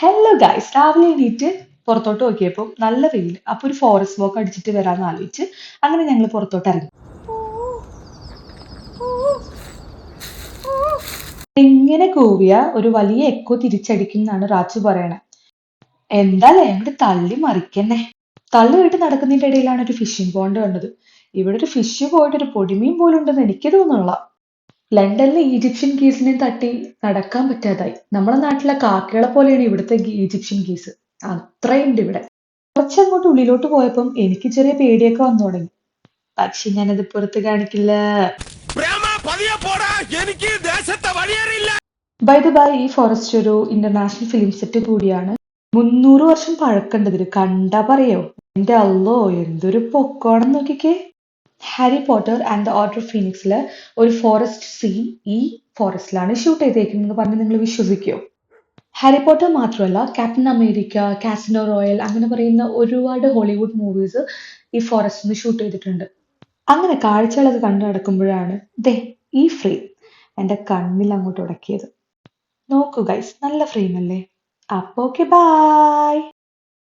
Hello guys രാവിലെ എണീറ്റ് പുറത്തോട്ട് നോക്കിയപ്പോൾ നല്ല വെയിൽ അപ്പോൾ ഒരു ഫോറസ്റ്റ് വോക്ക് അടിച്ചിട്ട് വരാമെന്ന് ആലോചിച്ച് അങ്ങനെ ഞങ്ങൾ പുറത്തോട്ട് ഇറങ്ങി. എങ്ങനെ കൂവിയ ഒരു വലിയ എക്കോ തിരിച്ചടിക്കുന്നാണ് റാച്ചു പറയണേ. എന്തായാലും എന്റെ തള്ളി മറിക്കന്നെ. തള്ളി വീട്ട് നടക്കുന്നതിന്റെ ഇടയിലാണ് ഒരു ഫിഷിംഗ് പോണ്ട് കണ്ടത്. ഇവിടെ ഒരു ഫിഷ് പോയിട്ട് ഒരു പൊടിമീൻ പോലും ഉണ്ടെന്ന് എനിക്ക് തോന്നുന്നില്ല ലണ്ടനിലെ ഈജിപ്ഷ്യൻ ഗീസിനെ തട്ടി നടക്കാൻ പറ്റാതായി. നമ്മുടെ നാട്ടിലെ കാക്കകളെ പോലെയാണ് ഇവിടുത്തെ ഈജിപ്ഷ്യൻ ഗീസ് അത്രയുണ്ട് ഇവിടെ. കുറച്ചങ്ങോട്ട് ഉള്ളിലോട്ട് പോയപ്പം എനിക്ക് ചെറിയ പേടിയൊക്കെ വന്നു തുടങ്ങി. പക്ഷെ ഞാനത് പുറത്ത് കാണിക്കില്ല. By the way by the by ഈ ഫോറസ്റ്റ് ഒരു ഇന്റർനാഷണൽ ഫിലിം സെറ്റ് കൂടിയാണ്. മുന്നൂറ് വർഷം പഴക്കണ്ടതിന് കണ്ടാ പറയോ? എന്റെ അല്ലോ എന്തൊരു പൊക്കോണം നോക്കിക്കേ. Harry Potter and the Order ഫീനിക്സിൽ ഒരു ഫോറസ്റ്റ് സീൻ ഈ ഫോറസ്റ്റിലാണ് ഷൂട്ട് ചെയ്തേക്കുന്നത് പറഞ്ഞ് നിങ്ങൾ വിശ്വസിക്കുമോ ഹാരി പോട്ടർ മാത്രമല്ല ക്യാപ്റ്റൻ അമേരിക്ക കാസിനോ റോയൽ അങ്ങനെ പറയുന്ന ഒരുപാട് ഹോളിവുഡ് മൂവീസ് ഈ ഫോറസ്റ്റിൽ നിന്ന് ഷൂട്ട് ചെയ്തിട്ടുണ്ട്. അങ്ങനെ കാഴ്ചകളൊക്കെ കണ്ടു നടക്കുമ്പോഴാണ് ദേ ഈ ഫ്രെയിം എന്റെ കണ്ണിൽ അങ്ങോട്ട് ഉടക്കിയത്. നോക്കൂ ഗൈസ് നല്ല ഫ്രെയിം അല്ലേ? അപ്പോൾ ഓക്കെ ബൈ